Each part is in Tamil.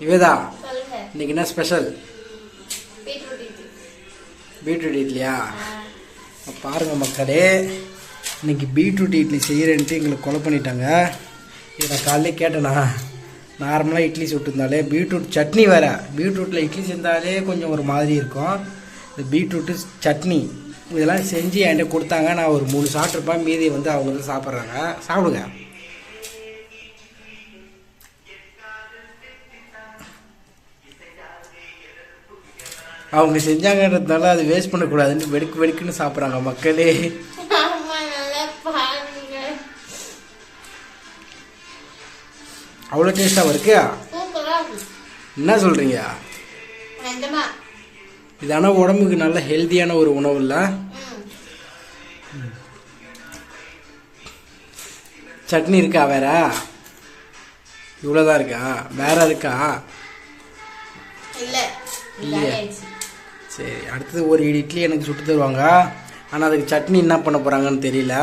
நிவேதா இன்னைக்கு என்ன ஸ்பெஷல் பீட்ரூட் இட்லி. பீட்ரூட் இட்லியா? பாருங்க மக்களே இன்னைக்கு பீட்ரூட் இட்லி செய்கிறேன்ட்டு எங்களுக்கு கொலை பண்ணிட்டாங்க. இதை நான் காலையிலே கேட்டேனா? நார்மலாக இட்லி சுட்டுருந்தாலே பீட்ரூட் சட்னி வேறு. பீட்ரூட்டில் இட்லி செஞ்சாலே கொஞ்சம் ஒரு மாதிரி இருக்கும். இந்த பீட்ரூட்டு சட்னி இதெல்லாம் செஞ்சு என்கிட்ட கொடுத்தாங்க. நான் ஒரு மூணு சாப்பிட்ருப்பேன் மீதி வந்து அவங்க வந்து சாப்பிட்றாங்க. சாப்பிடுங்க. அவங்க செஞ்சாங்கன்றதுனால அது வேஸ்ட் பண்ணக்கூடாதுன்னு வெடுக்கு வெடுக்குன்னு சாப்பிட்றாங்க மக்களே. அவ்வளோ டேஸ்ட்டாக இருக்கு. என்ன சொல்கிறீங்க இது ஆனால் உடம்புக்கு நல்ல ஹெல்த்தியான ஒரு உணவு இல்லை சட்னி இருக்கா வேற? இவ்வளோதான் இருக்கா? வேற இருக்கா? இல்ல இல்லையா? சரி அடுத்தது ஒரு இட்லி எனக்கு சுட்டு தருவாங்க. ஆனால் அதுக்கு சட்னி என்ன பண்ண போகிறாங்கன்னு தெரியல.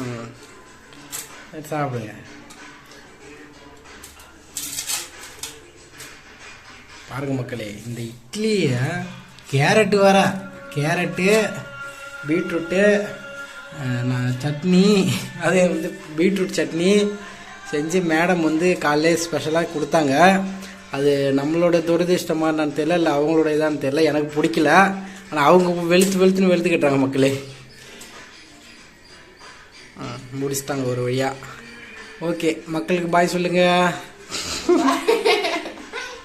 ம். சரி, சாப்பிடுங்க. பாருங்க மக்களே இந்த இட்லியை கேரட்டு வர கேரட்டு பீட்ரூட்டு நான் சட்னி அதே வந்து பீட்ரூட் சட்னி செஞ்சு மேடம் வந்து காலையிலே ஸ்பெஷலாக கொடுத்தாங்க. அது நம்மளோட துரதிருஷ்டமாக என்னன்னு தெரியல இல்லை அவங்களோட இதான்னு தெரியல எனக்கு பிடிக்கல. ஆனால் அவங்க வெளுத்து வெளுத்துன்னு வெளுத்துக்கிட்டாங்க மக்களே. ஆ, ஒரு வழியாக ஓகே மக்களுக்கு பாய் சொல்லுங்கள்